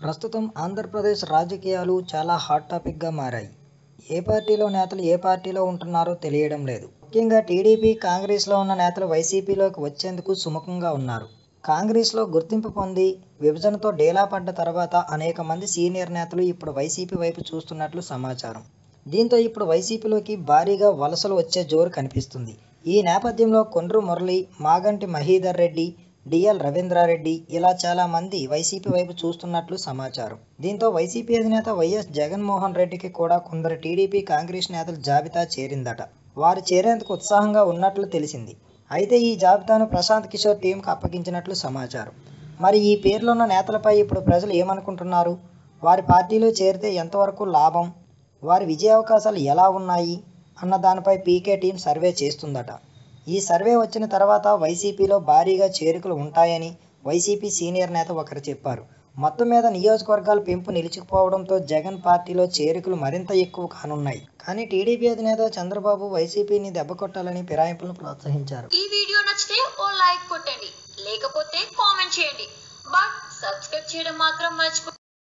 ప్రస్తుతం ఆంధ్రప్రదేశ్ రాజకీయాలు చాలా హాట్ టాపిక్గా మారాయి. ఏ పార్టీలో నేతలు ఏ పార్టీలో ఉంటున్నారో తెలియడం లేదు. ముఖ్యంగా టీడీపీ కాంగ్రెస్లో ఉన్న నేతలు వైసీపీలోకి వచ్చేందుకు సుముఖంగా ఉన్నారు. కాంగ్రెస్లో గుర్తింపు పొంది విభజనతో డేలా పడ్డ తర్వాత అనేక మంది సీనియర్ నేతలు ఇప్పుడు వైసీపీ వైపు చూస్తున్నట్లు సమాచారం. దీంతో ఇప్పుడు వైసీపీలోకి భారీగా వలసలు వచ్చే జోరు కనిపిస్తుంది. ఈ నేపథ్యంలో కొండ్రు మురళి మాగంటి మహీధర్ రెడ్డి డిఎల్ రవీంద్రారెడ్డి ఇలా చాలా మంది వైసీపీ వైపు చూస్తున్నట్లు సమాచారం. దీంతో వైసీపీ అధినేత వైఎస్ జగన్మోహన్ రెడ్డికి కూడా కొందరు టీడీపీ కాంగ్రెస్ నేతల జాబితా చేరిందట. వారు చేరేందుకు ఉత్సాహంగా ఉన్నట్లు తెలిసింది. అయితే ఈ జాబితాను ప్రశాంత్ కిషోర్ టీంకు అప్పగించినట్లు సమాచారం. మరి ఈ పేర్లున్న నేతలపై ఇప్పుడు ప్రజలు ఏమనుకుంటున్నారు? వారి పార్టీలో చేరితే ఎంతవరకు లాభం? వారి విజయావకాశాలు ఎలా ఉన్నాయి? అన్న దానిపై పీకే టీం సర్వే చేస్తుందట. ఈ సర్వే వచ్చిన తర్వాత వైసీపీలో భారీగా చేరికలు ఉంటాయని వైసీపీ సీనియర్ నేత ఒకరు చెప్పారు. మొత్తం మీద నియోజకవర్గాల పెంపు నిలిచిపోవడంతో జగన్ పార్టీలో చేరికలు మరింత ఎక్కువ కానున్నాయి. కానీ టీడీపీ అధినేత చంద్రబాబు వైసీపీని దెబ్బకొట్టాలని ఫిరాయింపులను ప్రోత్సహించారు. ఈ వీడియో నచ్చితే ఓ లైక్ కొట్టండి. లేకపోతే కామెంట్ చేయండి. బట్ సబ్స్క్రైబ్ చేయడం మాత్రం మర్చిపో